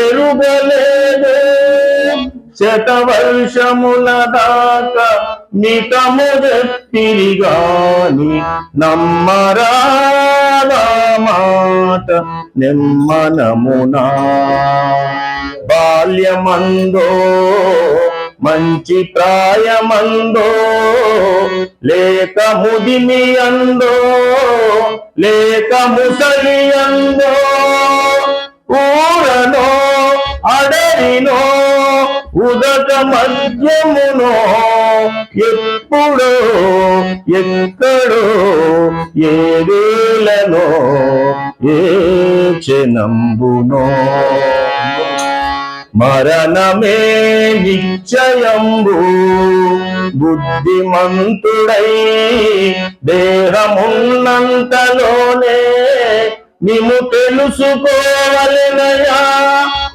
ఎరుగలేదు. శతవర్షముల దాకా మితము తిరిగాని నమ్మరాలా మాట నిమ్మనమునా. బాల్యమందో మంచి ప్రాయమందో లేక ముదిమి అందో లేక ముసలి అందో. అడవినో ఉదక మధ్యమునో ఎప్పుడో ఎక్కడో ఏ వేళనో ఏ క్షణంబునో. మరణమే నిశ్చయంబు బుద్ధిమంతుడై దేహమున్నంతలోనే నిము తెలుసుకోవలనయా?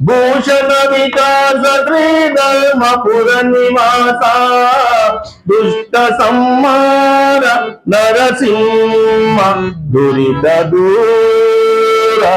భూషణ వికాస శ్రీధర్మపుర నివాస దుష్ట సంహార నరసింహ దురిత దూరా.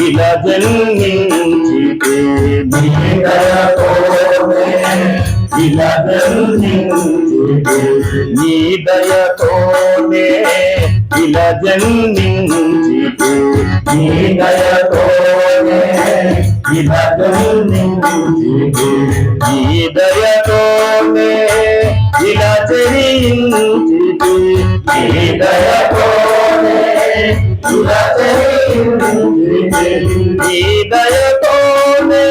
ఇలా జన్మించితే ఇలా జన్మించితే నీ దయతోనే ఇలా జన్మించితే నీ దయతోనే ఇలా జన్మించితే నీ దయతోనే ఇలా నీ ఇలా చరించితే నీ దయతోనే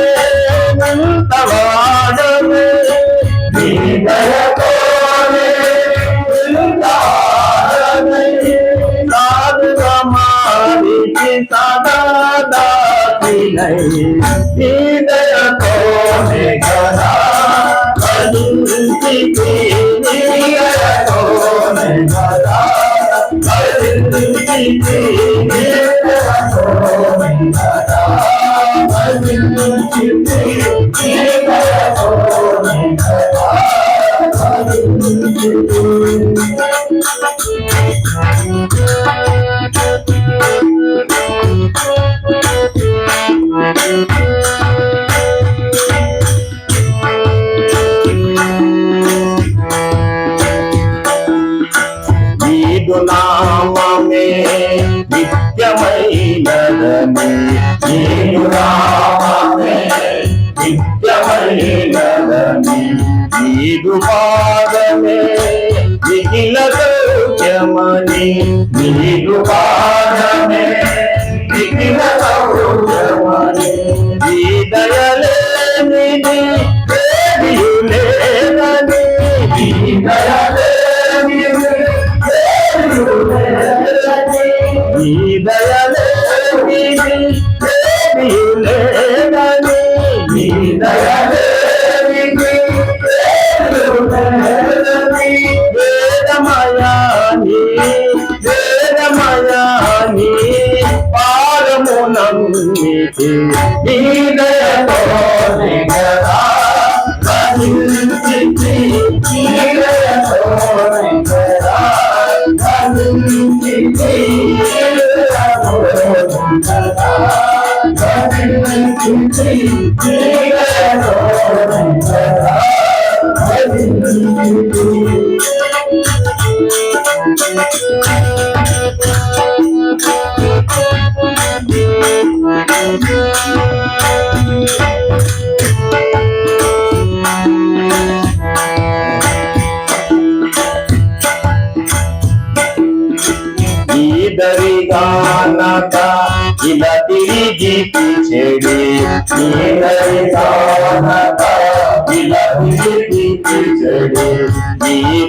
నింతవాడనే నీ దయతోనే నింతవాడనే నీదు పాదమే మిగిల సౌఖ్యమని నీదు పాదమే మిగిల సౌఖ్యమని నీ దయలేనిది ఏదియు లేదని నీ దయలేనిది నీ దయలేనిది లేదని నీ దయలేనిది పారమునన్నిటి నీ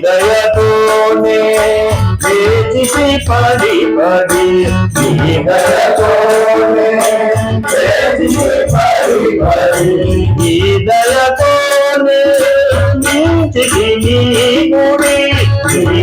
దయతోనే వేచి పడి పడి నీ దయతోనే పడి పడి నీ దయతోనే నీ గుడి నీ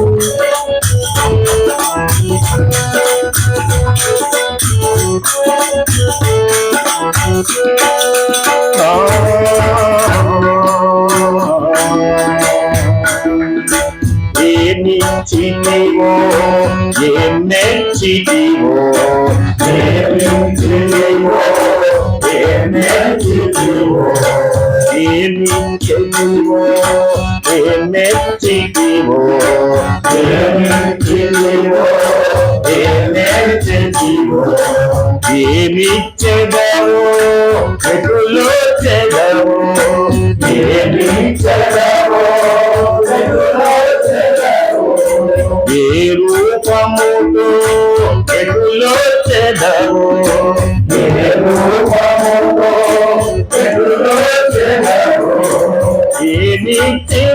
ఏం నెచ్చితివో ఏమిచ్చితివో ఏం నెచ్చితివో ఏమిచ్చితివో ఏం నెచ్చితివో ఏమిచ్చితివో ఏం రూపముతో ఎటులో చెదవు ఏ రూపముతో చెదవు ఏ మరి